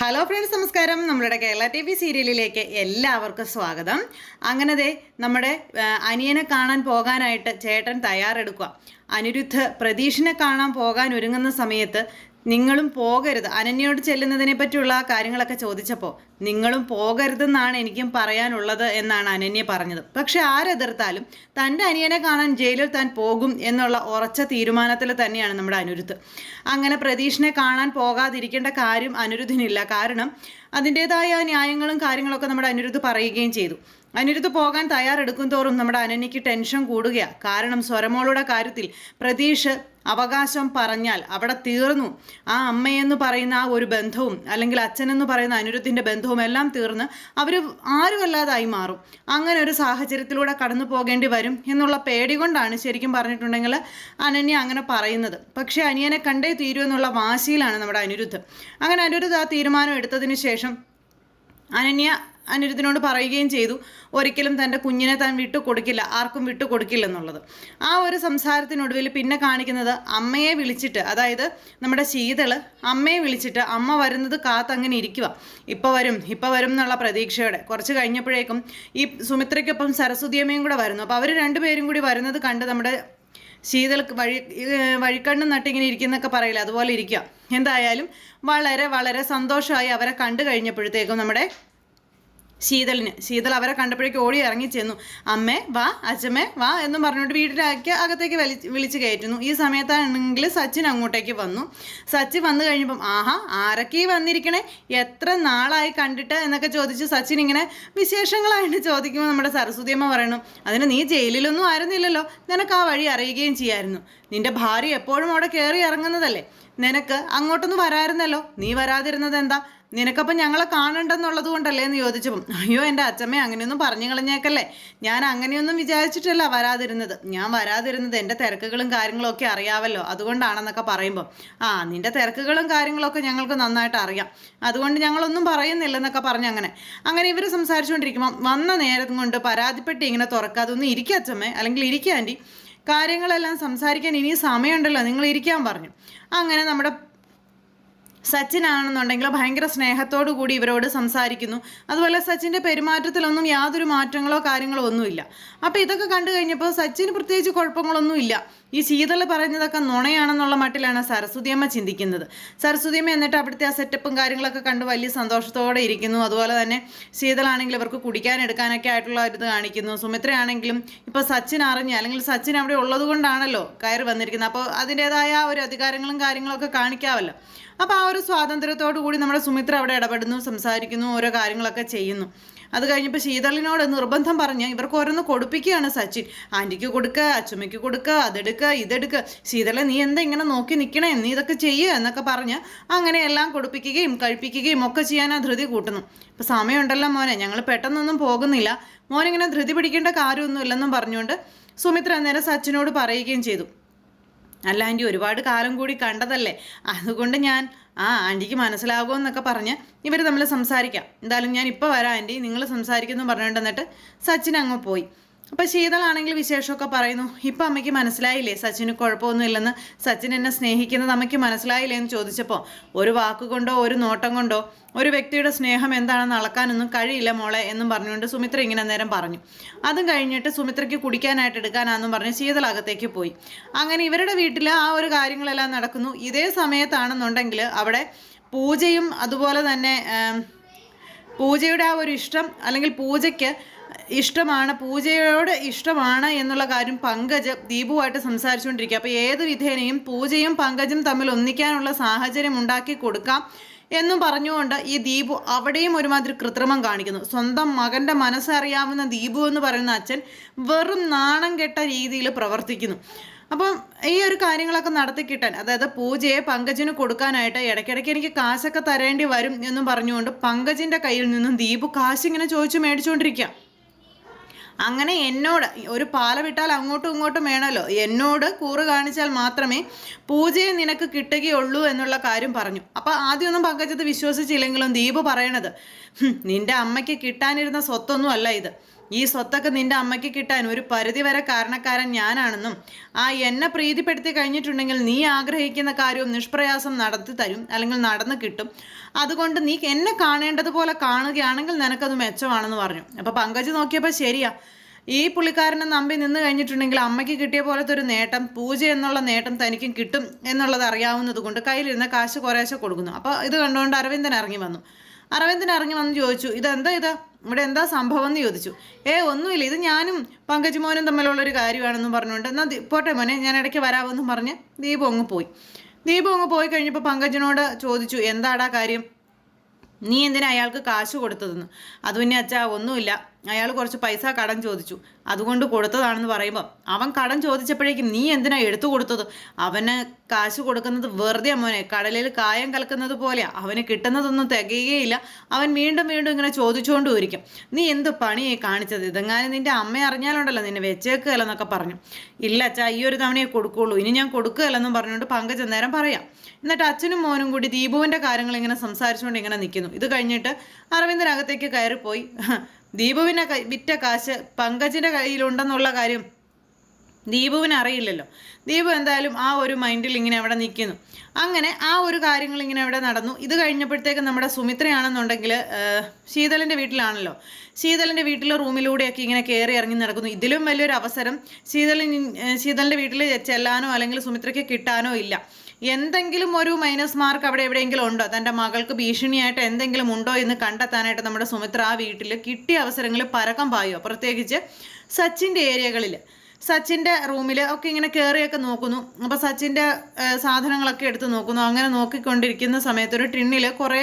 Hello friends നമസ്കാരം. നമ്മളുടെ Kerala T V സീരിയലിലേക്ക് എല്ലാവർക്കും സ്വാഗതം. അങ്ങനെ ദേ നമ്മുടെ അനിയനെ കാണാൻ പോകാനായിട്ട് ചേട്ടൻ തയ്യാറെടുക്കുക അനിരുദ്ധ് പ്രതീഷിനെ കാണാൻ പോകാൻ ഒരുങ്ങുന്ന സമയത്ത് നിങ്ങളും പോകരുത്. അനന്യയോട് ചെല്ലുന്നതിനെ പറ്റിയുള്ള കാര്യങ്ങളൊക്കെ ചോദിച്ചപ്പോൾ നിങ്ങളും പോകരുതെന്നാണ് എനിക്കും പറയാനുള്ളത് എന്നാണ് അനന്യ പറഞ്ഞത്. പക്ഷെ ആരെതിർത്താലും തന്റെ അനിയനെ കാണാൻ ജയിലിൽ താൻ പോകും എന്നുള്ള ഉറച്ച തീരുമാനത്തിൽ തന്നെയാണ് നമ്മുടെ അനിരുദ്ധ്. അങ്ങനെ പ്രതീഷിനെ കാണാൻ പോകാതിരിക്കേണ്ട കാര്യം അനിരുദ്ധിനില്ല. കാരണം അതിന്റെതായ ന്യായങ്ങളും കാര്യങ്ങളൊക്കെ നമ്മുടെ അനിരുദ്ധ് പറയുകയും ചെയ്തു. അനിരുദ്ധ് പോകാൻ തയ്യാറെടുക്കും തോറും നമ്മുടെ അനന്യയ്ക്ക് ടെൻഷൻ കൂടുകയാണ് കാരണം സ്വരമോളുടെ കാര്യത്തിൽ പ്രതീഷ് അവകാശം പറഞ്ഞാൽ അവിടെ തീർന്നു. ആ അമ്മയെന്ന് പറയുന്ന ആ ഒരു ബന്ധവും അല്ലെങ്കിൽ അച്ഛനെന്ന് പറയുന്ന അനിരുദ്ധിന്റെ ബന്ധവും എല്ലാം തീർന്ന് അവർ ആരുമല്ലാതായി മാറും. അങ്ങനെ ഒരു സാഹചര്യത്തിലൂടെ കടന്നു പോകേണ്ടി വരും എന്നുള്ള പേടി കൊണ്ടാണ് ശരിക്കും പറഞ്ഞിട്ടുണ്ടെങ്കിൽ അനന്യ അങ്ങനെ പറയുന്നത്. പക്ഷേ അനിയനെ കണ്ടേ തീരൂ എന്നുള്ള വാശിയിലാണ് നമ്മുടെ അനിരുദ്ധ്. അങ്ങനെ അനിരുദ്ധ് ആ തീരുമാനം എടുത്തതിന് ശേഷം അനന്യ അനിരുദ്ധിനോട് പറയുകയും ചെയ്തു. ഒരിക്കലും തന്റെ കുഞ്ഞിനെ താൻ വിട്ടു കൊടുക്കില്ല ആർക്കും വിട്ടു കൊടുക്കില്ലെന്നുള്ളത് ആ ഒരു സംസാരത്തിനൊടുവിൽ പിന്നെ കാണിക്കുന്നത് അമ്മയെ വിളിച്ചിട്ട് അതായത് നമ്മുടെ ശീതൾ അമ്മയെ വിളിച്ചിട്ട് അമ്മ വരുന്നത് കാത്തങ്ങനെ ഇരിക്കുക ഇപ്പോൾ വരും ഇപ്പോൾ വരും എന്നുള്ള പ്രതീക്ഷയോടെ. കുറച്ച് കഴിഞ്ഞപ്പോഴേക്കും ഈ സുമിത്രയ്ക്കൊപ്പം സരസ്വതിയമ്മയും കൂടെ വരുന്നു. അപ്പോൾ അവർ രണ്ടുപേരും കൂടി വരുന്നത് കണ്ട് നമ്മുടെ ശീതൾ വഴി വഴിക്കണ്ണും നട്ടിങ്ങനെ ഇരിക്കുന്നൊക്കെ പറയില്ല അതുപോലെ ഇരിക്കുക എന്തായാലും വളരെ വളരെ സന്തോഷമായി അവരെ കണ്ടു കഴിഞ്ഞപ്പോഴത്തേക്കും നമ്മുടെ ശീതളിന്. ശീതൾ അവരെ കണ്ടപ്പോഴേക്കും ഓടി ഇറങ്ങി ചെന്നു. അമ്മേ വാ അച്ഛമ്മേ വാ എന്നും പറഞ്ഞുകൊണ്ട് വീട്ടിലാക്കി അകത്തേക്ക് വലി വിളിച്ച് കയറ്റുന്നു. ഈ സമയത്താണെങ്കിൽ സച്ചിൻ അങ്ങോട്ടേക്ക് വന്നു. സച്ചിൻ വന്നു കഴിഞ്ഞപ്പം ആഹാ ആരൊക്കെ വന്നിരിക്കണേ? എത്ര നാളായി കണ്ടിട്ട്? എന്നൊക്കെ ചോദിച്ച് സച്ചിൻ ഇങ്ങനെ വിശേഷങ്ങളായിട്ട് ചോദിക്കുമ്പോൾ നമ്മുടെ സരസ്വതി അമ്മ പറയണു അതിന് നീ ജയിലിലൊന്നും ആയിരുന്നില്ലല്ലോ നിനക്ക് ആ വഴി അറിയുകയും ചെയ്യായിരുന്നു. നിന്റെ ഭാര്യ എപ്പോഴും അവിടെ കയറി ഇറങ്ങുന്നതല്ലേ? നിനക്ക് അങ്ങോട്ടൊന്നും വരായിരുന്നല്ലോ. നീ വരാതിരുന്നത് എന്താ? നിനക്കപ്പം ഞങ്ങളെ കാണണ്ടെന്നുള്ളത് കൊണ്ടല്ലേ എന്ന് ചോദിച്ചപ്പം അയ്യോ എന്റെ അച്ഛമ്മ അങ്ങനെയൊന്നും പറഞ്ഞു കളഞ്ഞേക്കല്ലേ. ഞാൻ അങ്ങനെയൊന്നും വിചാരിച്ചിട്ടല്ല വരാതിരുന്നത്. ഞാൻ വരാതിരുന്നത് എന്റെ തിരക്കുകളും കാര്യങ്ങളും ഒക്കെ അറിയാവല്ലോ. അതുകൊണ്ടാണെന്നൊക്കെ പറയുമ്പോൾ ആ നിന്റെ തിരക്കുകളും കാര്യങ്ങളൊക്കെ ഞങ്ങൾക്ക് നന്നായിട്ട് അറിയാം. അതുകൊണ്ട് ഞങ്ങളൊന്നും പറയുന്നില്ലെന്നൊക്കെ പറഞ്ഞു അങ്ങനെ. അങ്ങനെ ഇവർ സംസാരിച്ചുകൊണ്ടിരിക്കുമ്പം വന്ന നേരം കൊണ്ട് പരാതിപ്പെട്ട് ഇങ്ങനെ തുറക്കാതെ ഇരിക്കുക അച്ഛമ്മേ അല്ലെങ്കിൽ ഇരിക്കുക ആന്റി. കാര്യങ്ങളെല്ലാം സംസാരിക്കാൻ ഇനി സമയമുണ്ടല്ലോ നിങ്ങൾ ഇരിക്കാൻ പറഞ്ഞു. അങ്ങനെ നമ്മുടെ സച്ചിനാണെന്നുണ്ടെങ്കിൽ ഭയങ്കര സ്നേഹത്തോടു കൂടി ഇവരോട് സംസാരിക്കുന്നു. അതുപോലെ സച്ചിന്റെ പെരുമാറ്റത്തിലൊന്നും യാതൊരു മാറ്റങ്ങളോ കാര്യങ്ങളോ ഒന്നുമില്ല. അപ്പോൾ ഇതൊക്കെ കണ്ടു കഴിഞ്ഞപ്പോൾ സച്ചിന് പ്രത്യേകിച്ച് കുഴപ്പങ്ങളൊന്നുമില്ല ഈ ശീതള പറഞ്ഞതൊക്കെ നുണയാണെന്നുള്ള മട്ടിലാണ് സരസ്വതിയമ്മ ചിന്തിക്കുന്നത്. സരസ്വതിയമ്മ എന്നിട്ട് അവിടുത്തെ ആ സെറ്റപ്പും കാര്യങ്ങളൊക്കെ കണ്ട് വലിയ സന്തോഷത്തോടെ ഇരിക്കുന്നു. അതുപോലെ തന്നെ ശീതളാണെങ്കിൽ ഇവർക്ക് കുടിക്കാൻ എടുക്കാനൊക്കെ ആയിട്ടുള്ള ഒരു കാണിക്കുന്നു. സുമിത്രയാണെങ്കിലും ഇപ്പോൾ സച്ചിൻ അറിഞ്ഞ് അല്ലെങ്കിൽ സച്ചിൻ അവിടെ ഉള്ളത് കൊണ്ടാണല്ലോ കയറി വന്നിരിക്കുന്നത്. അപ്പോൾ അതിന്റേതായ ഒരു അധികാരങ്ങളും കാര്യങ്ങളൊക്കെ കാണിക്കാമല്ലോ അപ്പോൾ ആ ഒരു സ്വാതന്ത്ര്യത്തോടു കൂടി നമ്മുടെ സുമിത്ര അവിടെ ഇടപെടുന്നു സംസാരിക്കുന്നു ഓരോ കാര്യങ്ങളൊക്കെ ചെയ്യുന്നു. അത് കഴിഞ്ഞപ്പോൾ ശീതളിനോട് നിർബന്ധം പറഞ്ഞ് ഇവർക്ക് ഓരോന്ന് കൊടുപ്പിക്കുകയാണ് സച്ചിൻ. ആന്റിക്ക് കൊടുക്കുക അച്ചുമ്മയ്ക്ക് കൊടുക്കുക അതെടുക്കുക ഇതെടുക്കുക ശീതള നീ എന്താ ഇങ്ങനെ നോക്കി നിൽക്കണേ നീ ഇതൊക്കെ ചെയ്യുക എന്നൊക്കെ പറഞ്ഞ് അങ്ങനെ എല്ലാം കൊടുപ്പിക്കുകയും കഴിപ്പിക്കുകയും ഒക്കെ ചെയ്യാൻ ആ ധൃതി കൂട്ടുന്നു. ഇപ്പം സമയമുണ്ടല്ലോ മോനെ ഞങ്ങൾ പെട്ടെന്നൊന്നും പോകുന്നില്ല. മോനിങ്ങനെ ധൃതി പിടിക്കേണ്ട കാര്യമൊന്നും ഇല്ലെന്നും പറഞ്ഞുകൊണ്ട് സുമിത്ര അന്നേരം സച്ചിനോട് പറയുകയും ചെയ്തു. അല്ല ആന്റി ഒരുപാട് കാലം കൂടി കണ്ടതല്ലേ? അതുകൊണ്ട് ഞാൻ ആ ആന്റിക്ക് മനസ്സിലാകുമെന്നൊക്കെ പറഞ്ഞ് ഇവർ തമ്മിൽ സംസാരിക്കാം. എന്തായാലും ഞാൻ ഇപ്പോൾ വരാം ആന്റി നിങ്ങൾ സംസാരിക്കുന്നു പറഞ്ഞുകൊണ്ട് എന്നിട്ട് സച്ചിൻ അങ്ങ് പോയി. അപ്പോൾ ശീതളാണെങ്കിൽ വിശേഷമൊക്കെ പറയുന്നു. ഇപ്പം അമ്മയ്ക്ക് മനസ്സിലായില്ലേ? സച്ചിന് കുഴപ്പമൊന്നുമില്ലെന്ന്. സച്ചിൻ എന്നെ സ്നേഹിക്കുന്നത് അമ്മയ്ക്ക് മനസ്സിലായില്ലേ എന്ന് ചോദിച്ചപ്പോൾ ഒരു വാക്കുകൊണ്ടോ ഒരു നോട്ടം കൊണ്ടോ ഒരു വ്യക്തിയുടെ സ്നേഹം എന്താണെന്ന് അളക്കാനൊന്നും കഴിയില്ല മോളെ എന്നും പറഞ്ഞുകൊണ്ട് സുമിത്ര ഇങ്ങനെ നേരം പറഞ്ഞു. അതും കഴിഞ്ഞിട്ട് സുമിത്രയ്ക്ക് കുടിക്കാനായിട്ട് എടുക്കാനാണെന്നും പറഞ്ഞ് ശീതളകത്തേക്ക് പോയി. അങ്ങനെ ഇവരുടെ വീട്ടിൽ ആ ഒരു കാര്യങ്ങളെല്ലാം നടക്കുന്നു. ഇതേ സമയത്താണെന്നുണ്ടെങ്കിൽ അവിടെ പൂജയും അതുപോലെ തന്നെ പൂജയുടെ ആ ഒരു ഇഷ്ടം അല്ലെങ്കിൽ പൂജയ്ക്ക് ഇഷ്ടമാണ് പൂജയോട് ഇഷ്ടമാണ് എന്നുള്ള കാര്യം പങ്കജ് ദീപുവായിട്ട് സംസാരിച്ചുകൊണ്ടിരിക്കുക. അപ്പോൾ ഏത് വിധേനയും പൂജയും പങ്കജും തമ്മിൽ ഒന്നിക്കാനുള്ള സാഹചര്യം ഉണ്ടാക്കി കൊടുക്കാം എന്നും പറഞ്ഞുകൊണ്ട് ഈ ദീപു അവിടെയും ഒരുമാതിരി കൃത്രിമം കാണിക്കുന്നു. സ്വന്തം മകന്റെ മനസ്സറിയാവുന്ന ദീപു എന്ന് പറയുന്ന അച്ഛൻ വെറും നാണം കെട്ട രീതിയിൽ പ്രവർത്തിക്കുന്നു. അപ്പം ഈ ഒരു കാര്യങ്ങളൊക്കെ നടത്തി കിട്ടാൻ അതായത് പൂജയെ പങ്കജിന് കൊടുക്കാനായിട്ട് ഇടയ്ക്കിടയ്ക്ക് എനിക്ക് കാശൊക്കെ തരേണ്ടി വരും എന്നും പറഞ്ഞുകൊണ്ട് പങ്കജിന്റെ കയ്യിൽ നിന്നും ദീപു കാശിങ്ങനെ ചോദിച്ചു മേടിച്ചുകൊണ്ടിരിക്കുക. അങ്ങനെ എന്നോട് ഒരു പാല വിട്ടാൽ അങ്ങോട്ടും ഇങ്ങോട്ടും വേണമല്ലോ. എന്നോട് കൂറ് കാണിച്ചാൽ മാത്രമേ പൂജയെ നിനക്ക് കിട്ടുകയുള്ളൂ എന്നുള്ള കാര്യം പറഞ്ഞു. അപ്പോൾ ആദ്യമൊന്നും പങ്കജത്ത് വിശ്വസിച്ചില്ലെങ്കിലും ദീപ് പറയണത് നിന്റെ അമ്മയ്ക്ക് കിട്ടാനിരുന്ന സ്വത്തൊന്നും അല്ല ഇത്. ഈ സ്വത്തൊക്കെ നിന്റെ അമ്മയ്ക്ക് കിട്ടാൻ ഒരു പരിധി വരെ കാരണക്കാരൻ ഞാനാണെന്നും ആ എന്നെ പ്രീതിപ്പെടുത്തി കഴിഞ്ഞിട്ടുണ്ടെങ്കിൽ നീ ആഗ്രഹിക്കുന്ന കാര്യവും നിഷ്പ്രയാസം നടത്തി തരും അല്ലെങ്കിൽ നടന്നു കിട്ടും. അതുകൊണ്ട് നീ എന്നെ കാണേണ്ടതുപോലെ കാണുകയാണെങ്കിൽ നിനക്കത് മെച്ചമാണെന്ന് പറഞ്ഞു. അപ്പോൾ പങ്കജ് നോക്കിയപ്പോൾ ശരിയാ. ഈ പുള്ളിക്കാരനെ നമ്പി നിന്ന് കഴിഞ്ഞിട്ടുണ്ടെങ്കിൽ അമ്മയ്ക്ക് കിട്ടിയ പോലത്തെ ഒരു നേട്ടം പൂജ എന്നുള്ള നേട്ടം തനിക്കും കിട്ടും എന്നുള്ളത് അറിയാവുന്നത് കൊണ്ട് കയ്യിലിരുന്ന കാശ് കുറേശ്ശെ കൊടുക്കുന്നു. അപ്പോൾ ഇത് കണ്ടുകൊണ്ട് അരവിന്ദൻ ഇറങ്ങി വന്നു. അരവിന്ദൻ ഇറങ്ങി വന്ന് ചോദിച്ചു ഇതെന്താ ഇത്? ഇവിടെ എന്താ സംഭവം എന്ന് ചോദിച്ചു. ഏ ഒന്നുമില്ല ഇത് ഞാനും പങ്കജ് മോനും തമ്മിലുള്ള ഒരു കാര്യമാണെന്നും പറഞ്ഞുകൊണ്ട് എന്നാൽ പോട്ടെ മോനെ ഞാൻ ഇടയ്ക്ക് വരാമെന്നും പറഞ്ഞ് ദീപു അങ്ങ് പോയി. ദീപു അങ്ങ് പോയി കഴിഞ്ഞപ്പോൾ പങ്കജിനോട് ചോദിച്ചു എന്താടാ കാര്യം? നീ എന്തിനാ അയാൾക്ക് കാശ് കൊടുത്തതെന്ന്? അത് പിന്നെ അച്ഛാ ഒന്നുമില്ല. അയാൾ കുറച്ച് പൈസ കടം ചോദിച്ചു. അതുകൊണ്ട് കൊടുത്തതാണെന്ന് പറയുമ്പോൾ അവൻ കടം ചോദിച്ചപ്പോഴേക്കും നീ എന്തിനാ എടുത്തു കൊടുത്തത്? അവന് കാശ് കൊടുക്കുന്നത് വെറുതെ മോനെ. കടലിൽ കായം കലക്കുന്നത് പോലെയാ. അവന് കിട്ടുന്നതൊന്നും തികയുകയില്ല. അവൻ വീണ്ടും വീണ്ടും ഇങ്ങനെ ചോദിച്ചുകൊണ്ടും ഇരിക്കും നീ എന്ത് പണിയെ കാണിച്ചത്? ഇതെങ്ങാനും നിന്റെ അമ്മ അറിഞ്ഞാലുണ്ടല്ലോ നിന്നെ വെച്ചേക്കുകയല്ലെന്നൊക്കെ പറഞ്ഞു. ഇല്ല അച്ഛാ ഈ ഒരു തവണയെ കൊടുക്കുകയുള്ളൂ ഇനി ഞാൻ കൊടുക്കുകയല്ലെന്നും പറഞ്ഞുകൊണ്ട് പങ്കജ് നേരം പറയാം. എന്നിട്ട് അച്ഛനും മോനും കൂടി ദീപുവിന്റെ കാര്യങ്ങൾ ഇങ്ങനെ സംസാരിച്ചുകൊണ്ട് ഇങ്ങനെ നിൽക്കുന്നു. ഇത് കഴിഞ്ഞിട്ട് അരവിന്ദനകത്തേക്ക് കയറിപ്പോയി. ദീപുവിനെ വിറ്റ കാശ് പങ്കജിന്റെ കയ്യിലുണ്ടെന്നുള്ള കാര്യം ദീപുവിന് അറിയില്ലല്ലോ. ദീപു എന്തായാലും ആ ഒരു മൈൻഡിൽ ഇങ്ങനെ അവിടെ നിൽക്കുന്നു അങ്ങനെ ആ ഒരു കാര്യങ്ങൾ ഇങ്ങനെ അവിടെ നടന്നു. ഇത് കഴിഞ്ഞപ്പോഴത്തേക്ക് നമ്മുടെ സുമിത്രയാണെന്നുണ്ടെങ്കിൽ ശീതളിന്റെ വീട്ടിലാണല്ലോ. ശീതളിന്റെ വീട്ടിലെ റൂമിലൂടെയൊക്കെ ഇങ്ങനെ കയറി ഇറങ്ങി നടക്കുന്നു. ഇതിലും വലിയൊരു അവസരം ശീതലി ശീതളിന്റെ വീട്ടിൽ ചെല്ലാനോ അല്ലെങ്കിൽ സുമിത്രയ്ക്ക് കിട്ടാനോ ഇല്ല. എന്തെങ്കിലും ഒരു മൈനസ് മാർക്ക് അവിടെ എവിടെയെങ്കിലും ഉണ്ടോ? തന്റെ മകൾക്ക് ഭീഷണിയായിട്ട് എന്തെങ്കിലും ഉണ്ടോ എന്ന് കണ്ടെത്താനായിട്ട് നമ്മുടെ സുമിത്ര ആ വീട്ടിൽ കിട്ടിയ അവസരങ്ങൾ പരക്കം പായോ പ്രത്യേകിച്ച് സച്ചിന്റെ ഏരിയകളിൽ സച്ചിന്റെ റൂമിൽ ഒക്കെ ഇങ്ങനെ കയറിയൊക്കെ നോക്കുന്നു. അപ്പോൾ സച്ചിന്റെ സാധനങ്ങളൊക്കെ എടുത്ത് നോക്കുന്നു. അങ്ങനെ നോക്കിക്കൊണ്ടിരിക്കുന്ന സമയത്ത് ഒരു ടിന്നിൽ കുറേ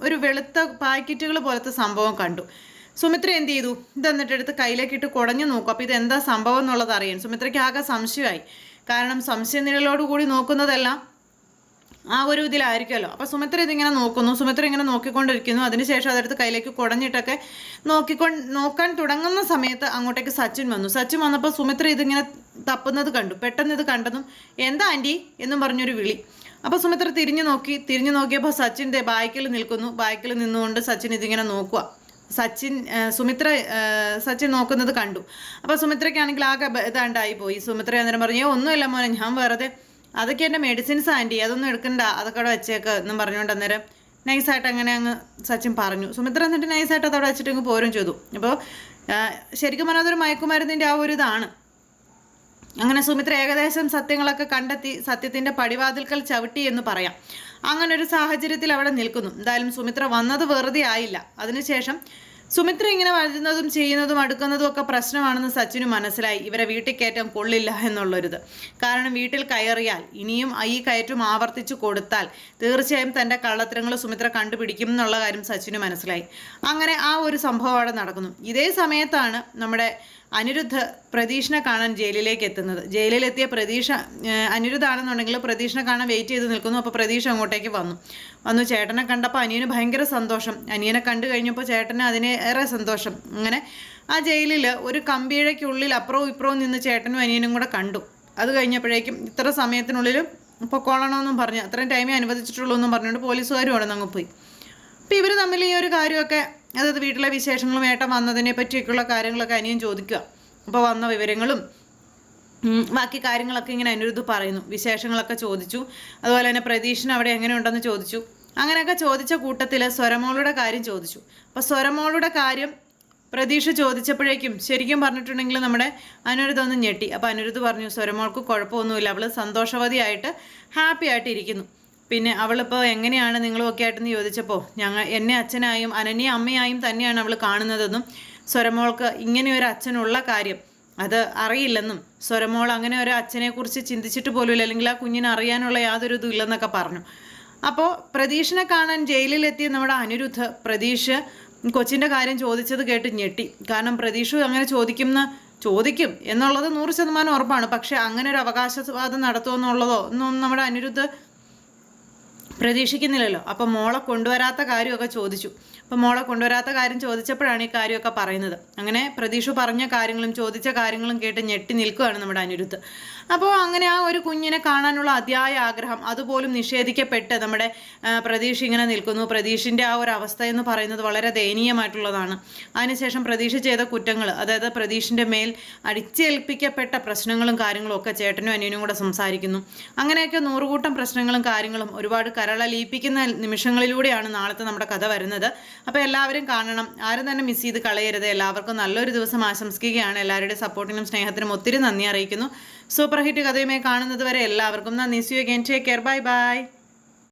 ഒരു വെളുത്ത പാക്കറ്റുകൾ പോലത്തെ സംഭവം കണ്ടു. സുമിത്ര എന്ത് ചെയ്തു? ഇതെന്നിട്ട് എടുത്ത് കയ്യിലേക്ക് ഇട്ട് കുടഞ്ഞു നോക്കും. അപ്പോൾ എന്താ സംഭവം എന്നുള്ളത് അറിയാൻ. സുമിത്രയ്ക്ക് ആകെ സംശയമായി. കാരണം സംശയനിഴലോടുകൂടി നോക്കുന്നതെല്ലാം ആ ഒരു ഇതിലായിരിക്കുമല്ലോ. അപ്പോൾ സുമിത്ര ഇതിങ്ങനെ നോക്കുന്നു. സുമിത്ര ഇങ്ങനെ നോക്കിക്കൊണ്ടിരിക്കുന്നു. അതിനുശേഷം അതെടുത്ത് കയ്യിലേക്ക് കുടഞ്ഞിട്ടൊക്കെ നോക്കിക്കൊണ്ട് നോക്കാൻ തുടങ്ങുന്ന സമയത്ത് അങ്ങോട്ടേക്ക് സച്ചിൻ വന്നു. സച്ചിൻ വന്നപ്പോൾ സുമിത്ര ഇതിങ്ങനെ തപ്പുന്നത് കണ്ടു. പെട്ടെന്ന് ഇത് കണ്ടതും എന്താ ആന്റി എന്നും പറഞ്ഞൊരു വിളി. അപ്പോൾ സുമിത്ര തിരിഞ്ഞു നോക്കി. തിരിഞ്ഞു നോക്കിയപ്പോൾ സച്ചിന്റെ ബാക്കിൽ നിൽക്കുന്നു. ബാക്കിൽ നിന്നുകൊണ്ട് സച്ചിൻ ഇതിങ്ങനെ നോക്കുക സച്ചിൻ സുമിത്ര സച്ചിൻ നോക്കുന്നത് കണ്ടു. അപ്പോൾ സുമിത്രയ്ക്കാണെങ്കിൽ ആകെ ഇതാണ്ടായി പോയി. സുമിത്ര അന്നേരം പറഞ്ഞു ഒന്നുമില്ല മോനെ ഞാൻ വെറുതെ അതൊക്കെ എന്റെ മെഡിസിൻസ് ആന്റി. അതൊന്നും എടുക്കണ്ട. അതൊക്കെ അവിടെ വെച്ചേക്ക് എന്നും പറഞ്ഞുകൊണ്ട് അന്നേരം നൈസായിട്ട് അങ്ങനെ അങ്ങ് സച്ചിൻ പറഞ്ഞു. സുമിത്ര എന്നിട്ട് നൈസായിട്ട് അതവിടെ വെച്ചിട്ട് അങ്ങ് പോരും ചെയ്തു. അപ്പോൾ ശരിക്കും പറഞ്ഞാൽ അതൊരു മയക്കുമരുന്നിന്റെ ആ ഒരു ഇതാണ്. അങ്ങനെ സുമിത്ര ഏകദേശം സത്യങ്ങളൊക്കെ കണ്ടെത്തി സത്യത്തിന്റെ പടിവാതിൽക്കൽ ചവിട്ടി എന്ന് പറയാം. അങ്ങനെ ഒരു സാഹചര്യത്തിൽ അവിടെ നിൽക്കുന്നു. എന്തായാലും സുമിത്ര വന്നത് വെറുതെ ആയില്ല. അതിനുശേഷം സുമിത്ര ഇങ്ങനെ വരുന്നതും ചെയ്യുന്നതും അടുക്കുന്നതും ഒക്കെ പ്രശ്നമാണെന്ന് സച്ചിന് മനസ്സിലായി. ഇവരെ വീട്ടിൽ കയറ്റം കൊള്ളില്ല എന്നുള്ളൊരിത്. കാരണം വീട്ടിൽ കയറിയാൽ ഇനിയും ഈ കയറ്റം ആവർത്തിച്ചു കൊടുത്താൽ തീർച്ചയായും തന്റെ കള്ളത്തരങ്ങൾ സുമിത്ര കണ്ടുപിടിക്കും എന്നുള്ള കാര്യം സച്ചിന് മനസ്സിലായി. അങ്ങനെ ആ ഒരു സംഭവം അവിടെ നടക്കുന്നു. ഇതേ സമയത്താണ് നമ്മുടെ അനിരുദ്ധ പ്രതീഷിനെ കാണാൻ ജയിലിലേക്ക് എത്തുന്നത്. ജയിലിലെത്തിയ പ്രതീക്ഷ അനിരുദ്ധാണെന്നുണ്ടെങ്കിൽ പ്രതീക്ഷനെ കാണാൻ വെയിറ്റ് ചെയ്ത് നിൽക്കുന്നു. അപ്പോൾ പ്രതീക്ഷ അങ്ങോട്ടേക്ക് വന്നു. വന്നു ചേട്ടനെ കണ്ടപ്പോൾ അനിയന് ഭയങ്കര സന്തോഷം. അനിയനെ കണ്ടു കഴിഞ്ഞപ്പോൾ ചേട്ടന് അതിനേറെ സന്തോഷം. അങ്ങനെ ആ ജയിലിൽ ഒരു കമ്പിഴയ്ക്കുള്ളിൽ അപ്പുറവും ഇപ്പുറവും നിന്ന് ചേട്ടനും അനിയനും കൂടെ കണ്ടു. അത് കഴിഞ്ഞപ്പോഴേക്കും ഇത്ര സമയത്തിനുള്ളിൽ പൊക്കോളണമെന്നും പറഞ്ഞു. അത്രയും ടൈമേ അനുവദിച്ചിട്ടുള്ളൂ എന്നും പറഞ്ഞുകൊണ്ട് പോലീസുകാരും അവിടെ നിന്ന് അങ്ങ് പോയി. അപ്പോൾ ഇവർ തമ്മിൽ ഈ ഒരു കാര്യമൊക്കെ അതായത് വീട്ടിലെ വിശേഷങ്ങളും ഏട്ടൻ വന്നതിനെ പറ്റിയൊക്കെയുള്ള കാര്യങ്ങളൊക്കെ അനിയൻ ചോദിക്കുക. അപ്പോൾ വന്ന വിവരങ്ങളും ബാക്കി കാര്യങ്ങളൊക്കെ ഇങ്ങനെ അനിരുദ്ധ പറയുന്നു. വിശേഷങ്ങളൊക്കെ ചോദിച്ചു. അതുപോലെ തന്നെ പ്രതീക്ഷന് അവിടെ എങ്ങനെയുണ്ടെന്ന് ചോദിച്ചു. അങ്ങനെയൊക്കെ ചോദിച്ച കൂട്ടത്തിൽ സ്വരമോളുടെ കാര്യം ചോദിച്ചു. അപ്പോൾ സ്വരമോളുടെ കാര്യം പ്രതീക്ഷ ചോദിച്ചപ്പോഴേക്കും ശരിക്കും പറഞ്ഞിട്ടുണ്ടെങ്കിൽ നമ്മുടെ അനിരുദ്ധ ഒന്ന് ഞെട്ടി. അപ്പോൾ അനിരുദ്ധ പറഞ്ഞു സ്വരമോൾക്ക് കുഴപ്പമൊന്നുമില്ല. അവൾ സന്തോഷവതിയായിട്ട് ഹാപ്പി ആയിട്ട് ഇരിക്കുന്നു പിന്നെ അവളിപ്പോൾ എങ്ങനെയാണ് നിങ്ങളുമൊക്കെ ആയിട്ടെന്ന് ചോദിച്ചപ്പോൾ ഞങ്ങൾ എന്നെ അച്ഛനായും അനന്യ അമ്മയായും തന്നെയാണ് അവൾ കാണുന്നതെന്നും സ്വരമോൾക്ക് ഇങ്ങനെ ഒരു അച്ഛനുള്ള കാര്യം അത് അറിയില്ലെന്നും സ്വരമോൾ അങ്ങനെ ഒരു അച്ഛനെക്കുറിച്ച് ചിന്തിച്ചിട്ട് പോലുമില്ല അല്ലെങ്കിൽ ആ കുഞ്ഞിനെ അറിയാനുള്ള യാതൊരു ഇതും ഇല്ലെന്നൊക്കെ പറഞ്ഞു. അപ്പോൾ പ്രതീഷിനെ കാണാൻ ജയിലിലെത്തിയ നമ്മുടെ അനിരുദ്ധ പ്രതീഷ് കൊച്ചിന്റെ കാര്യം ചോദിച്ചത് കേട്ട് ഞെട്ടി. കാരണം പ്രതീഷു അങ്ങനെ ചോദിക്കുന്ന ചോദിക്കും എന്നുള്ളത് നൂറ് ശതമാനം ഉറപ്പാണ്. പക്ഷേ അങ്ങനെ ഒരു അവകാശവാദം നടത്തുമെന്നുള്ളതോ ഒന്നും നമ്മുടെ അനിരുദ്ധ പ്രതീക്ഷിക്കുന്നില്ലല്ലോ. അപ്പം മോളെ കൊണ്ടുവരാത്ത കാര്യമൊക്കെ ചോദിച്ചു. അപ്പം മോളെ കൊണ്ടുവരാത്ത കാര്യം ചോദിച്ചപ്പോഴാണ് ഈ കാര്യമൊക്കെ പറയുന്നത്. അങ്ങനെ പ്രതീക്ഷ പറഞ്ഞ കാര്യങ്ങളും ചോദിച്ച കാര്യങ്ങളും കേട്ട് ഞെട്ടി നിൽക്കുകയാണ് നമ്മുടെ അനിരുദ്ധ്. അപ്പോൾ അങ്ങനെ ആ ഒരു കുഞ്ഞിനെ കാണാനുള്ള അതിയായ ആഗ്രഹം അതുപോലും നിഷേധിക്കപ്പെട്ട് നമ്മുടെ പ്രതീക്ഷ ഇങ്ങനെ നിൽക്കുന്നു. പ്രതീഷിന്റെ ആ ഒരു അവസ്ഥ എന്ന് പറയുന്നത് വളരെ ദയനീയമായിട്ടുള്ളതാണ്. അതിനുശേഷം പ്രതീക്ഷ ചെയ്ത കുറ്റങ്ങൾ അതായത് പ്രതീഷിന്റെ മേൽ അടിച്ചേൽപ്പിക്കപ്പെട്ട പ്രശ്നങ്ങളും കാര്യങ്ങളും ഒക്കെ ചേട്ടനും അനിയനും കൂടെ സംസാരിക്കുന്നു. അങ്ങനെയൊക്കെ നൂറുകൂട്ടം പ്രശ്നങ്ങളും കാര്യങ്ങളും ഒരുപാട് കരളലിയിപ്പിക്കുന്ന നിമിഷങ്ങളിലൂടെയാണ് നാളത്തെ നമ്മുടെ കഥ വരുന്നത്. അപ്പോൾ എല്ലാവരും കാണണം. ആരും തന്നെ മിസ് ചെയ്ത് കളയരുത്. എല്ലാവർക്കും നല്ലൊരു ദിവസം ആശംസിക്കുകയാണ്. എല്ലാവരുടെയും സപ്പോർട്ടിനും സ്നേഹത്തിനും ഒത്തിരി നന്ദി അറിയിക്കുന്നു. സൂപ്പർ ഹിറ്റ് കഥയുമായി കാണുന്നത് വരെ എല്ലാവർക്കും നന്ദി. See you again take care bye bye